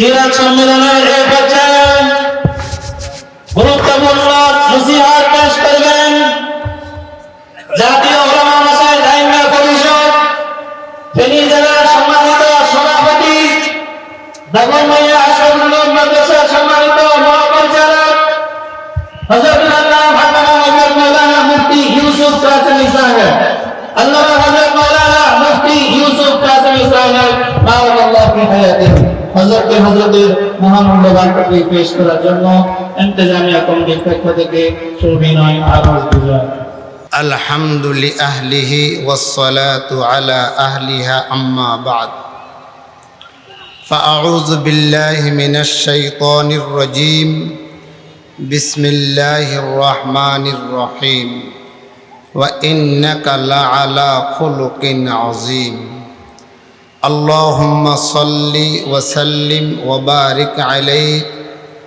সিরাজ সম্মেলনের এই পর্যায়ে গুরুত্বপূর্ণ নসিহাত পেশ করবেন জাতীয় ওলামা মাসায় আইনগর পরিষদ, ফেনী জেলার সম্মানিত সভাপতি দাগনমাইয়া আশরাফুল মাদ্রাসার সম্মানিত মহাপরিচালক হযরত আল্লাহ ভাতানা হযরত মাওলানা মুফতি ইউসুফ কাসেমি সাহেব, আল্লাহ হযরত মাওলানা মুফতি ইউসুফ বারাকাল্লাহু ফি হায়াতিহি হযরতকে হযরতের মহামূল্যবান টপিক পেশ করার জন্য ইন্তেজামিয়া কমিটির পক্ষ থেকে সুবিনয় আরজ গুজার الحمد لأهله والصلاة على أهلها أما بعد فأعوذ بالله من الشيطان الرجيم بسم الله الرحمن الرحيم وإنك لعلى خلق عظيم اللهم صل وسلم وبارك عليك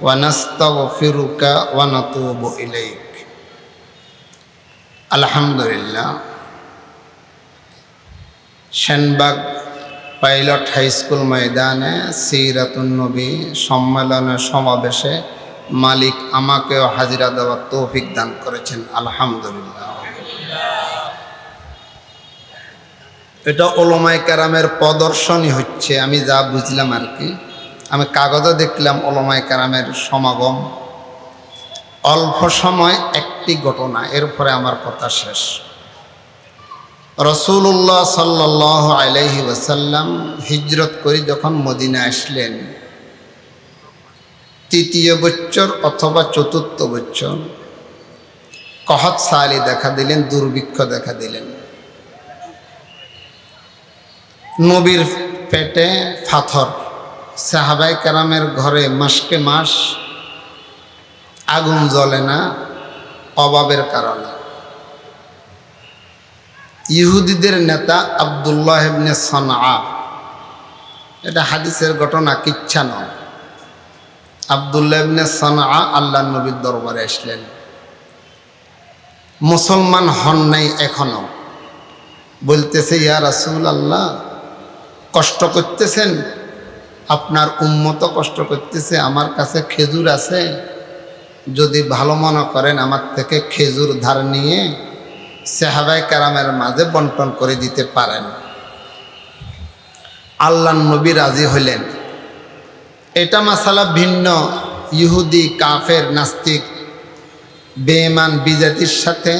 ونستغفرك ونتوب إليك আলহামদুলিল্লাহ সেনবাগ পাইলট হাই স্কুল ময়দানে সিরাতুন নবী সম্মেলনের সমাবেশে মালিক আমাকেও হাজিরা দেওয়ার তৌফিক দান করেছেন আলহামদুলিল্লাহ এটা ওলমাই কারামের প্রদর্শনী হচ্ছে, আমি যা বুঝলাম আর কি। আমি কাগজে দেখলাম ওলমাই কারামের সমাগম। অল্প সময় একটি ঘটনা এরপরে আমার কথা শেষ। রসুল্লাহ সাল্লাহ আলহি ওসাল্লাম হিজরত করে যখন মদিনা আসলেন, তৃতীয় বছর অথবা চতুর্থ বছর, কহত সালি দেখা দিলেন, দুর্ভিক্ষ দেখা দিলেন। নবীর পেটে ফাথর। সাহাবাই কারামের ঘরে মাসকে মাস আগুন জ্বলে না, অভাবের কারণে। ইহুদিদের নেতা আবদুল্লাহ সনা এটা হাদিসের ঘটনা, কিচ্ছা নয়। আবদুল্লাহ সনা আল্লাহ নবীর দরবারে আসলেন। মুসলমান হন নাই এখনও। বলতেছে, ইয়া রাসুল আল্লাহ কষ্ট করতেছেন? আপনার উন্মত কষ্ট করতেছে, আমার কাছে খেজুর আছে। যদি ভালো মনে করেন আমার থেকে খেজুর ধার নিয়ে সেহাবাই কারামের মাঝে বন্টন করে দিতে পারেন। আল্লাহ নবী রাজি হইলেন। এটা মাসালা ভিন্ন। ইহুদি, কাফের, নাস্তিক বেমান বিজাতির সাথে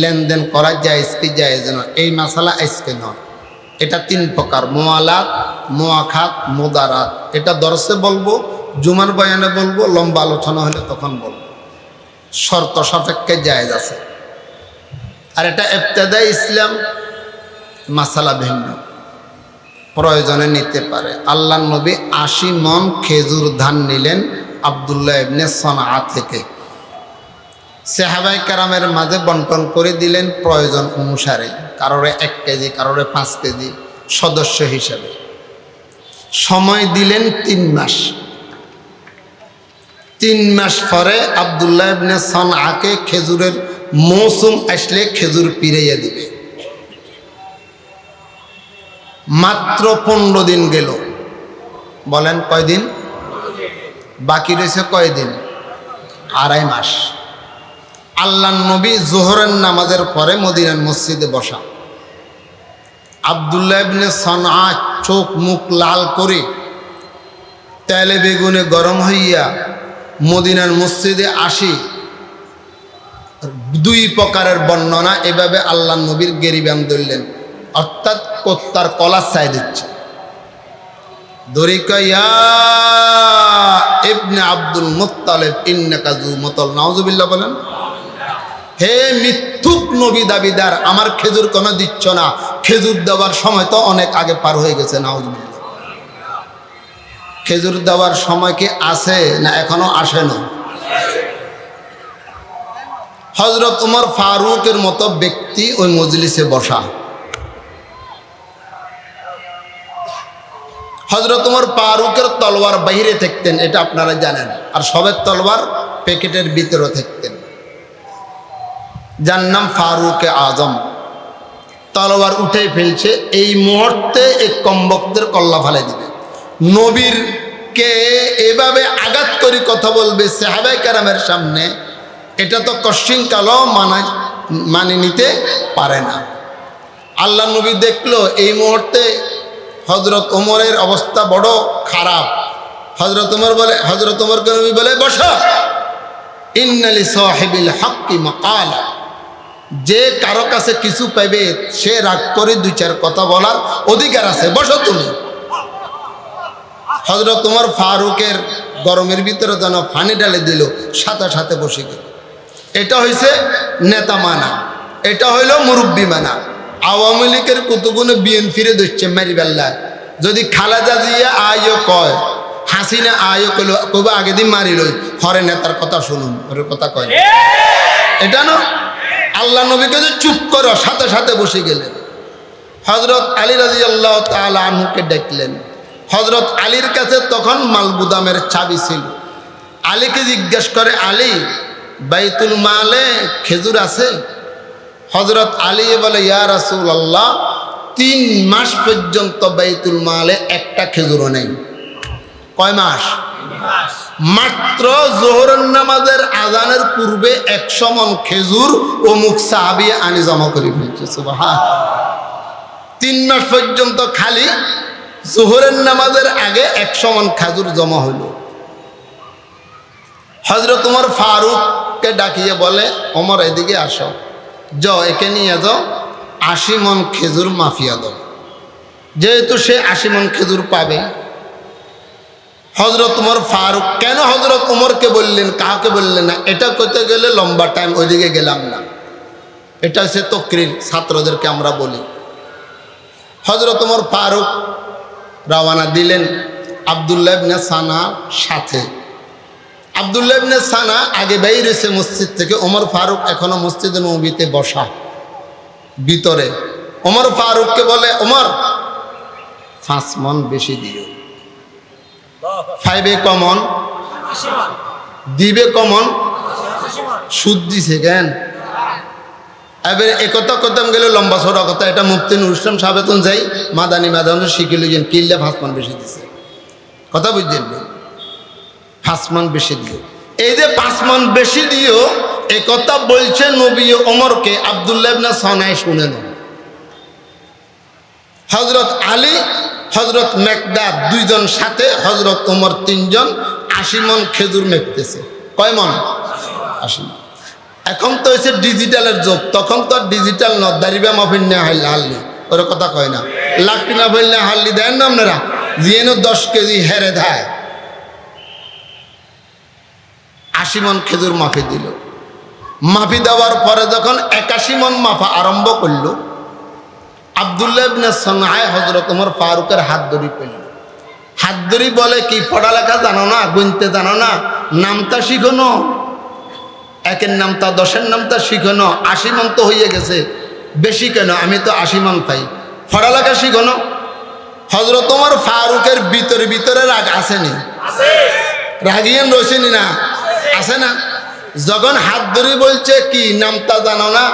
লেনদেন করা যায় কি যায় যেন এই মাসালা আজকে নয়। এটা তিন প্রকার, মোয়ালাত, মোয়াখাত, মোদারাত। এটা দর্শে বলব, জুমার বয়ানে বলব, লম্বা আলোচনা হলে তখন বলব। শর্ত সাপেক্ষে জায়েজ আছে। আর এটা এফতেদাই ইসলাম, মাসালা ভিন্ন। প্রয়োজনে নিতে পারে। আল্লাহ নবী আশি মন খেজুর ধান নিলেন আবদুল্লাহ ইবনে সনা থেকে। সেহাবাই কারামের মাঝে বন্টন করে দিলেন প্রয়োজন অনুসারে, কারোরে এক কেজি, কারোরে পাঁচ কেজি, সদস্য হিসাবে। সময় দিলেন তিন মাস। তিন মাস পরে আবদুল্লাহ ইবনে সনআকে খেজুরের মৌসুম আসলে খেজুর পিরাইয়া দিবে। মাত্র পনেরো দিন গেল। বলেন কয়দিন? বাকি রয়েছে কয়দিন? আড়াই মাস। আল্লাহ নবী জোহরের নামাজের পরে মদিনার মসজিদে বসা। আবদুল্লাহ ইবনে সনআ চোখ মুখ লাল করে তেলে বেগুনে গরম হইয়া মদিনার মসজিদে আসি। দুই প্রকারের বর্ণনা এভাবে আল্লাহ নবীর গেরিবাম ধরলেন। অর্থাৎ কোত্তার কলার চাই দিচ্ছে। দরিকা ইবনে আব্দুল মুত্তালেব ইন্নাকাজু মতল। নাউজুবিল্লাহ বলেন হে মিথ্যুক নবী দাবিদার, আমার খেজুর কোনো দিচ্ছ না। খেজুর দেওয়ার সময় তো অনেক আগে পার হয়ে গেছে, নাউজুবিল্লাহ। খেজুর দেওয়ার সময় কি আছে না এখনও আসে না? হজরত উমর ফারুকের মতো ব্যক্তি ওই মজলিসে বসা। হজরত উমর ফারুকের তলোয়ার বাহিরে থাকতেন, এটা আপনারা জানেন। আর সবের তলোয়ার প্যাকেটের ভিতরে থাকতেন। যার নাম ফারুকে আজম। তলোয়ার উঠে ফেলছে, এই মুহূর্তে এই কম্বকদের কল্লা ফেলে দিবে। নবীর কে এভাবে আঘাত করে কথা বলবে সাহাবাই কারামের সামনে, এটা তো কশ্চিন কালও মানা মানে নিতে পারে না। আল্লাহ নবী দেখল, এই মুহূর্তে হজরত ওমরের অবস্থা বড় খারাপ। হজরত ওমর বলে হজরত ওমরকে নবী বলে, বসা। ইন্নালি সাহেবিল হকি মকাল। যে কারও কাছে কিছু পাইবে সে রাগ করে দুই চার কথা বলার অধিকার আছে। বসো তুমি। হজরত তোমার ফারুকের গরমের ভিতরে যেন ফানি ডালে দিল সাথে সাথে বসে গেল। এটা হয়েছে নেতা মানা। এটা হইল মুরব্বী মানা। আওয়ামী লীগের কতগুলো বিএনপিরে দিচ্ছে মারিবেল্লায় যদি খালাদা দিয়ে আয়ও কয় হাসিনা আয়ও কইল কবে আগে দিন মারি লই হরে নেতার কথা শুনুন ওর কথা কয় এটা না? আল্লাহ নবীকে যে চুপ করো, সাথে সাথে বসে গেলেন। হজরত আলী রাজি আল্লাহ তালুকে ডাকলেন হজরত আলীর কাছে তখন মালগুদামের চাবি ছিল। আলীকে জিজ্ঞেস করে, আলী, বাইতুল মালে খেজুর আছে? হজরত আলী বলে, ইয়া রাসুল আল্লাহ তিন মাস পর্যন্ত বাইতুল মালে একটা খেজুরও নেই। কয় মাস? মাত্র জোহরের নামাজের আজানের পূর্বে একশো মন খেজুর ও মুখ সাহাবি আনি জমা করে ফেলছে তিন মাস পর্যন্ত খালি জোহরের নামাজের আগে একশো মন খেজুর জমা হইল। হজরত তোমার ফারুককে ডাকিয়ে বলে অমর এদিকে আসো। য একে নিয়ে যাও। আশি মন খেজুর মাফিয়া দাও। যেহেতু সে আশি মন খেজুর পাবে হজরত উমর ফারুক, কেন হজরত উমরকে বললেন, কাহাকে বললেন না? এটা করতে গেলে লম্বা টাইম ওইদিকে গেলাম না। এটা হচ্ছে তকরির, ছাত্রদেরকে আমরা বলি। হজরত উমর ফারুক রওয়ানা দিলেন আবদুল্লাহ ইবনে সানা সাথে। আবদুল্লাহ ইবনে সানা আগে বেরিয়েছে মসজিদ থেকে ওমর ফারুক এখনও মসজিদে নবীতে বসা। ভিতরে। ওমর ফারুককে বলে ওমর পাঁচ মন বেশি দিও। ফাইভে কমন দিবে কমন সুদ দিছে কেন? এবার একথা করতাম গেলে লম্বা ছোটা কথা, এটা মুফতি নুর ইসলাম সাবেতন যাই, মাদানি মাদান শিখিল যেন কিনলে ফাঁসমান বেশি দিছে। কথা বুঝছেন ফাঁসমান বেশি দিও। এই যে পাঁচ মন বেশি দিও এ বলছে নবী ওমরকে, আবদুল্লাহ সনাই শুনে নাও। হজরত আলী হজরত মেকদাদ দুইজন সাথে, হজরত ওমর তিনজন আশি মন খেজুর মেঘতেছে কয় মন? আশি এখন তো হয়েছে ডিজিটালের যুগ, তখন তো ডিজিটাল ন দাঁড়িবে মাফিন না হাল্লি হাল্লি। ওর কথা কয় না। লাকটি না ফেললে হাল্লি, দেন না আপনারা? জিয়েনও দশ কেজি হেরে দেয় আশি মন খেজুর মাফি দিল। মাফি দেওয়ার পরে যখন একাশি মন মাফা আরম্ভ করল আবদুল্লাহ ইবনে সনায় হজরত ওমর ফারুকের হাত ধরি পেল হাত ধরি বলে কি পড়ালেখা জানো না গুনতে জানো না নামটা শিখো একের নামটা দশের নামটা শিখো না আশি মন তো হয়ে গেছে বেশি কেন? আমি তো আশি মন পাই। পড়ালেখা শিখো না হজরত ওমর ফারুকের ভিতরে ভিতরে রাগ আসেনি রাগিয়েন রয়েছেনি না আছে। না? যখন হাত ধরে বলছে কি নামটা জানো না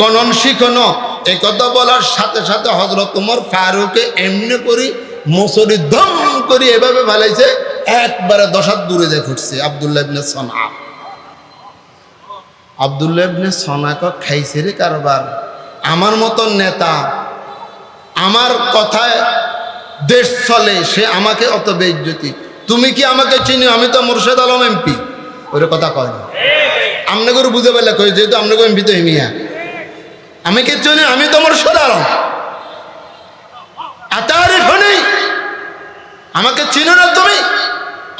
গণন শিখনো এই কথা বলার সাথে সাথে হজরত উমর ফারুকে এমনি করি মসরি ধম করি এভাবে ফেলাইছে একবারে দশার দূরে যায় ফুটছে আবদুল্লাহ ইবনে সনা। আবদুল্লাহ ইবনে সনাক খাইছে রে কারবার আমার মতন নেতা আমার কথায় দেশ চলে সে আমাকে অত বেজ্জতি তুমি কি আমাকে চিনি আমি তো মুর্শেদ আলম এমপি। ওর কথা কয় না। আপনাকে বুঝে পেলে যেহেতু আপনাকে এমপি তো হেমিয়া আমি কে চিনি আমি তোমার মুর্শেদ আলম আতারিফ নেই আমাকে চিনো না তুমি?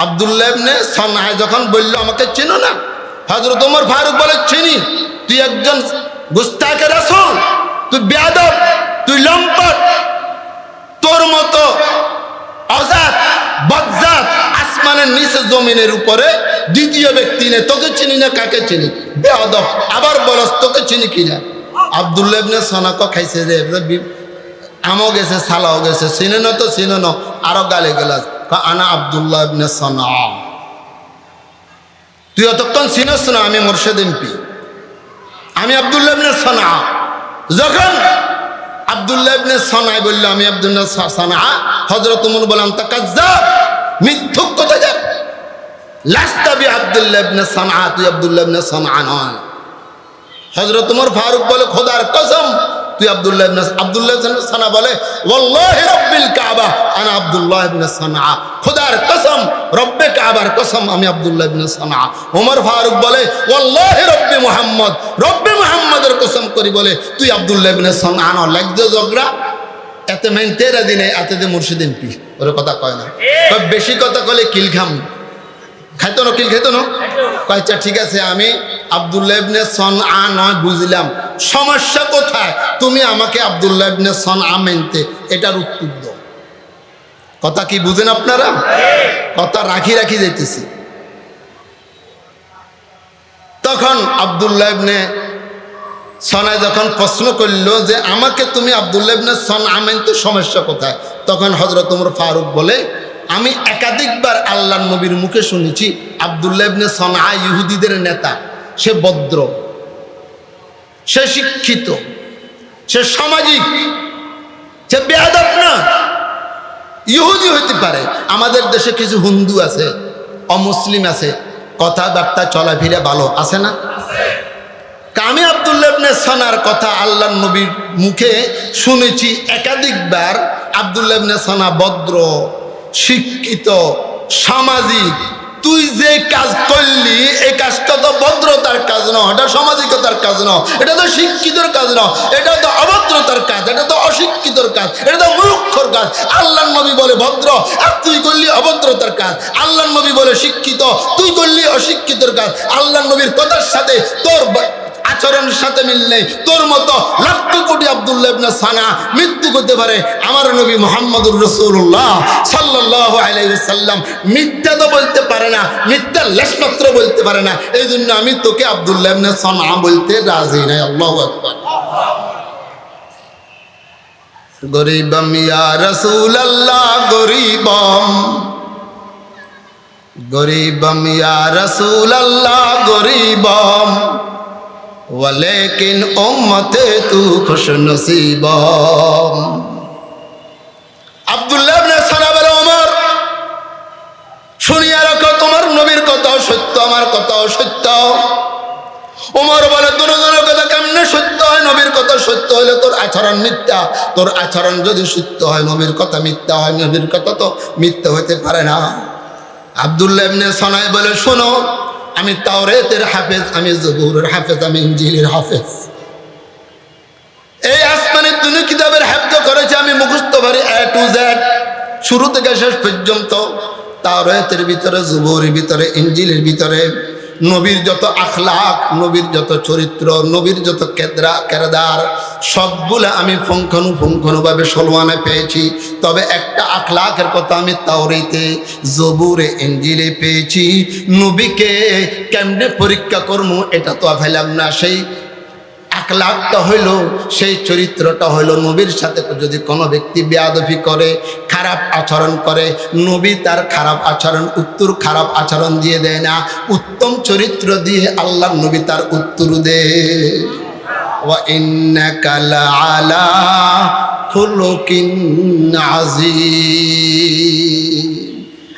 আবদুল্লাহ ইবনে যখন বলল, আমাকে চিনো না? হজরত ওমর ফারুক বলে, চিনি। তুই একজন গুস্তাকে রাসূল। তুই বেয়াদব। তুই লম্পট। তোর মতো অজাত, বজ্জাত আসমানের নিচে জমিনের উপরে দ্বিতীয় ব্যক্তি নে, তোকে চিনি না, কাকে চিনি? বেয়াদব। আবার বলস, তোকে চিনি কিনা? আবদুল্লাহ ইবনে সনাক খাইছে রে আমও গেছে সালাও গেছে চিনে তো চিনে ন আরও গালে কয়, আনা আবদুল্লাহ ইবনে সনা। তুই অতক্ষণ চিনস না আমি মোর্শেদ এমপি আমি আবদুল্লাহ ইবনে সনা। যখন আবদুল্লাহ ইবনে সনাই বলল আমি আবদুল্লাহ সনা হজরত উমর বললাম তা কাজ্জাব মিথ্যুক কথা যার লাস্তাবি আব্দুল্লাহ ইবনে সানআ তুই আব্দুল্লাহ ইবনে সানআ নয়। হযরত ওমর ফারুক বলে, খোদার কসম, তুই আব্দুল্লাহ ইবনে আব্দুল্লাহ সানা বলে, ওয়াল্লাহি রাব্বিল কাবা, আনা আব্দুল্লাহ ইবনে সানা। খোদার কসম, রব্বে কাবার কসম, আমি আব্দুল্লাহ ইবনে সানা। ওমর ফারুক বলে, ওয়াল্লাহি রব্বি মুহাম্মদ। রব্বে মুহাম্মদের কসম করি বলে, তুই আব্দুল্লাহ ইবনে সানা না লাগছে ঝগড়া এতে মেন তেরা দিনে, এতে দে মুর্শিদিন পি ওর কথা কয় না। কয়, বেশি কথা কলে কিল খাম। খাইতো না, কিল খাইতো না? কয়েকটা ঠিক আছে, আমি আবদুল্লাহ সন আ নয় বুঝলাম, সমস্যা কোথায়? তুমি আমাকে আবদুল্লাহ সন আ মেনতে, এটার উত্তর দাও। কথা কি বুঝেন আপনারা? কথা রাখি রাখি যাইতেছি। তখন আবদুল্লাহ ইবনে সনায় যখন প্রশ্ন করল যে, আমাকে তুমি আবদুল্লাহ সন আমেন সমস্যা কোথায়? তখন হজরত উমর ফারুক বলে, আমি একাধিকবার আল্লাহ নবীর মুখে শুনেছি, আবদুল্লাহ ইবনে সনা ইহুদিদের নেতা। সে ভদ্র, সে শিক্ষিত, সে সামাজিক, সে বেয়াদব না। ইহুদি হইতে পারে, আমাদের দেশে কিছু হিন্দু আছে, অমুসলিম আছে, কথাবার্তা, চলাফেরা ভালো আছে না? আমি আবদুল্লাহ ইবনে সানার কথা আল্লাহ নবীর মুখে শুনেছি, একাধিকবার আবদুল্লাহ ইবনে সানা ভদ্র, শিক্ষিত, সামাজিক, তুই যে কাজ করলি ভদ্রতার কাজ ন এটা সামাজিকতার কাজ ন এটা তো শিক্ষিতর কাজ ন এটা তো অভদ্রতার কাজ, এটা তো অশিক্ষিতর কাজ, এটা তো মূর্খর কাজ। আল্লাহ নবী বলে ভদ্র, আর তুই করলি অভদ্রতার কাজ। আল্লাহ নবী বলে শিক্ষিত, তুই করলি অশিক্ষিতর কাজ। আল্লাহ নবীর কথার সাথে তোর আচরণের সাথে মিল নেই। তোর মতো লক্ষ কোটি আব্দুল্লাহ ইবনে সানা মৃত্যু করতে পারে আমার নবী মোহাম্মদুর রসুল্লাহ সাল্লাহ আলাইসাল্লাম মিথ্যা তো বলতে পারে না, মিথ্যা লেশমাত্র বলতে পারে না। এই জন্য আমি তোকে আব্দুল্লাহ ইবনে সানা বলতে রাজি নাই, আল্লাহ আকবার। গরিবম ইয়া রসুল আল্লাহ গরিবম গরিবম ইয়া রসুল আল্লাহ গরিবম আব্দুল্লাহ ইবনে তোমার নবীর কথাও সত্য, আমার কথাও সত্য। বলে কথা কেমনে সত্য হয়? নবীর কথা সত্য হলে তোর আচরণ মিথ্যা। তোর আচরণ যদি সত্য হয়, নবীর কথা মিথ্যা হয়, নবীর কথা তো মিথ্যা হতে পারে না। আবদুল্লাহ ইবনে বলে, শোনো আমি তাওরেতের হাফেজ, আমি জবুরের হাফেজ, আমি ইঞ্জিলের হাফেজ। এই আসমানের দুনিয়া কিতাবের হেফজ করেছে আমি মুখস্থ পারি এ টু জেড শুরু থেকে শেষ পর্যন্ত তাওরেতের ভিতরে জুবুরের ভিতরে, ইঞ্জিলের ভিতরে নবীর যত আখলাক, নবীর যত চরিত্র, নবীর যত কেদরা, কেরদার, সবগুলো আমি ফঙ্কনু ফঙ্কনুভাবে সলমানে পেয়েছি। তবে একটা আখলাকের কথা আমি তাওরিতে, জবুরে এঞ্জিলে পেয়েছি। নবীকে কেমনে পরীক্ষা করব, এটা তো ফেলাম না। সেই আখলাকটা হইল, সেই চরিত্রটা হইল নবীর সাথে। যদি কোনো ব্যক্তি বেয়াদফি করে, খারাপ আচরণ করে, নবী তার খারাপ আচরণ, উত্তর খারাপ আচরণ দিয়ে দেয় না। উত্তম চরিত্র দিয়ে আল্লাহ নবী তার উত্তর দে।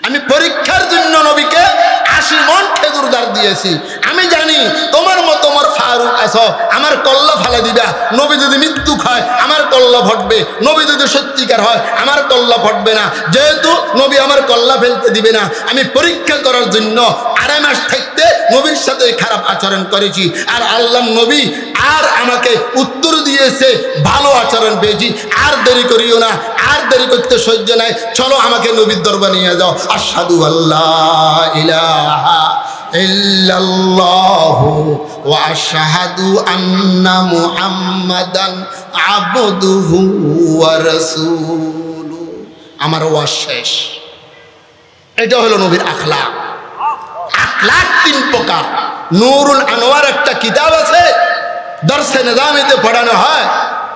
আমি পরীক্ষার জন্য নবীকে আশি মন খেজুরদার দিয়েছি। আমি জানি তোমার মতো ফারুক আছো আমার কল্লা ফালা দিবা। নবী যদি মৃত্যু খায়, আমার কল্লা ফটবে। নবী যদি সত্যিকার হয়, আমার কল্লা ফটবে না। যেহেতু নবী আমার কল্লা ফেলতে দিবে না, আমি পরীক্ষা করার জন্য আড়াই মাস থাকতে নবীর সাথে খারাপ আচরণ করেছি। আর আল্লাহ নবী আর আমাকে উত্তর দিয়েছে, ভালো আচরণ পেয়েছি। আর দেরি করিও না, আর দেরি করতে সহ্য নাই। চলো আমাকে নবীর দরবার নিয়ে যাও। আর সাধু আল্লাহ ইলাহা ইল্লাল্লাহু ওয়া আশহাদু আন্না মুহাম্মাদান আবদুহু ওয়া আমার ওয়াজ শেষ। এটা হলো নবীর আখলাক। আখলাক তিন প্রকার। নুরুল আনোয়ার একটা কিতাব আছে, দর্শে নিজামিতে পড়ানো হয়।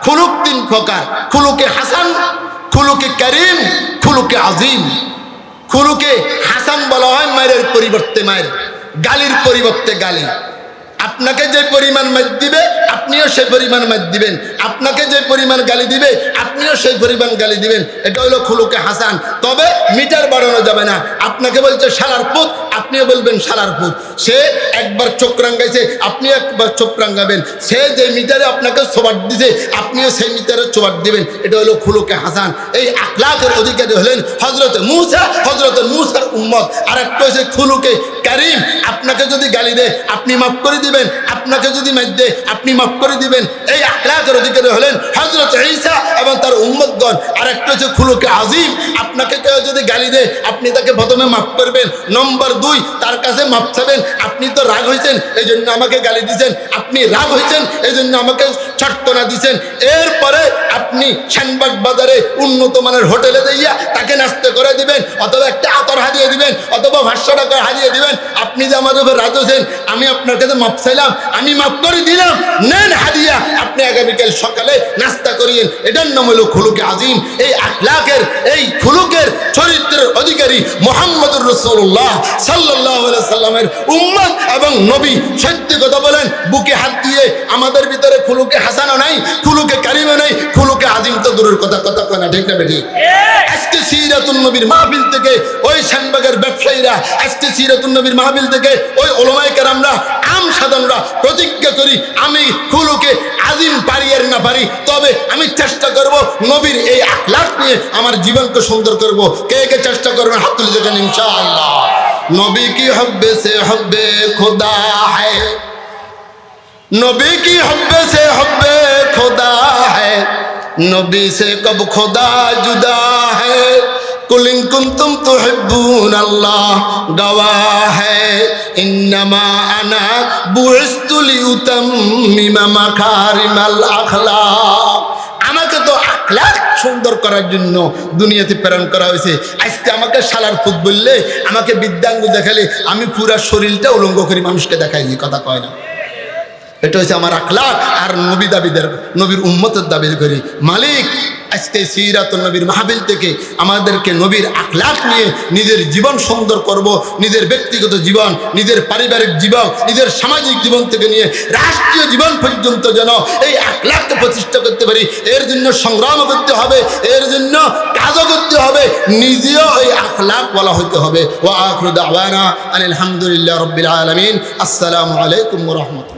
খুলুক তিন প্রকার। খুলুকে হাসান, খুলুকে করিম, খুলুকে আজিম। খুলুকে হাসান বলা হয় মায়ের পরিবর্তে মায়ের। গালির পরিবর্তে গালি। আপনাকে যে পরিমাণ মাছ দিবে, আপনিও সেই পরিমাণ মাছ দিবেন। আপনাকে যে পরিমাণ গালি দিবে, আপনিও সেই পরিমাণ গালি দিবেন। এটা হলো খুলুকে হাসান। তবে মিটার বাড়ানো যাবে না। আপনাকে বলছে, শালার পুত আপনিও বলবেন, শালার পুত সে একবার চোখ আপনি একবার চোখ রাঙ্গাবেন। সে যে মিটারে আপনাকে সোবাট দিছে, আপনিও সেই মিটারে চোবাট দিবেন। এটা হলো খুলুকে হাসান। এই আখলাকের অধিকারী হলেন হজরত মুসা হজরত মুসার উম্মত। আর একটা হচ্ছে খুলুকে কারিম। আপনাকে যদি গালি দেয়, আপনি মাফ করে দিবেন। আপনাকে যদি মার দেয়, আপনি মাফ করে দিবেন। এই আখলাকের অধিকারী হলেন হজরত ঈসা এবং তার উম্মতগণ। আর একটা হচ্ছে খুলুকে আজিম। আপনাকে কেউ যদি গালি দেয়, আপনি তাকে প্রথমে মাফ করবেন। নম্বর দুই তার কাছে মাফ চাবেন। আপনি তো রাগ হয়েছেন এই জন্য আমাকে গালি দিয়েছেন। আপনি রাগ হয়েছেন এই জন্য আমাকে ছটকনা দিয়েছেন। এরপরে আপনি শ্যানবাগ বাজারে উন্নত মানের হোটেলে দিয়া তাকে নাস্তে করে দিবেন, অথবা একটা আতর হারিয়ে দিবেন, অথবা ভাষ্য টাকা হারিয়ে দিবেন। আপনি যে আমাদের উপর রাজ হয়েছেন, আমি আপনার কাছে মাপ চাইলাম, আমি মাফ করে দিলাম। নেন হাদিয়া, আপনি আগামীকাল সকালে নাস্তা করিয়েন। এটার নাম হলো খুলুকে আজিম। এই আখলাকের, এই খুলুকের চরিত্রের অধিকারী মোহাম্মদুর রসুল্লাহ সাল্লাহ সাল্লামের উম্মত এবং নবী সত্য কথা বলেন, বুকে হাত দিয়ে আমাদের ভিতরে খুলুকে হাসানো নাই, খুলুকে কারিমে নাই, খুলুকে আজিম তো দূরের কথা কথা কয় ঠিক না বেঠিক আজকে সিরাতুল নবীর মাহফিল থেকে ওই ব্যবসায়ীরা, আজকে সিরাতুল নবীর মাহফিল থেকে ওই ওলমাইকার আমরা আম সাধনরা প্রতিজ্ঞা করি, আমি খুলুকে আজিম না পারি, তবে আমি চেষ্টা করব নবীর এই আখলাখ নিয়ে আমার জীবনকে সুন্দর করব। কে কে চেষ্টা করবেন হাত তুলে দেখেন, ইনশাআল্লাহ। নবী কি হব্বে সে হব্বে খোদা হ্যায় নবী কি হব্বে সে হব্বে খোদা হ্যায় নবী সে কব, খোদা জুদা হ্যায় কুলিং কুন্তুম তো হেবুন আল্লাহ, গাওয়া হ্যায় ইন্নামা আনা বুয়েস্তুলি উতম মিমা মাখারিমাল আখলা আমাকে তো আখলাখ সুন্দর করার জন্য দুনিয়াতে প্রেরণ করা হয়েছে। আজকে আমাকে শালার ফুট বললে, আমাকে বিদ্যাঙ্গ দেখালে আমি পুরা শরীরটা উলঙ্গ করি মানুষকে দেখাই কথা কয় না। এটা হচ্ছে আমার আখলাক আর নবী দাবিদের, নবীর উম্মতের দাবি করি। মালিক, আজকে সিরাত নবীর মাহবিল থেকে আমাদেরকে নবীর আখলাক নিয়ে নিজের জীবন সুন্দর করব, নিজের ব্যক্তিগত জীবন, নিজের পারিবারিক জীবন, নিজের সামাজিক জীবন থেকে নিয়ে রাষ্ট্রীয় জীবন পর্যন্ত যেন এই আখলাককে প্রতিষ্ঠা করতে পারি। এর জন্য সংগ্রাম করতে হবে, এর জন্য কাজও করতে হবে, নিজেও এই আখলাক বলা হইতে হবে। ও আখরুদ আওয়ানা আলহামদুলিল্লাহ রবিল আলমিন। আসসালামু আলাইকুম রহমতুল্লাহ।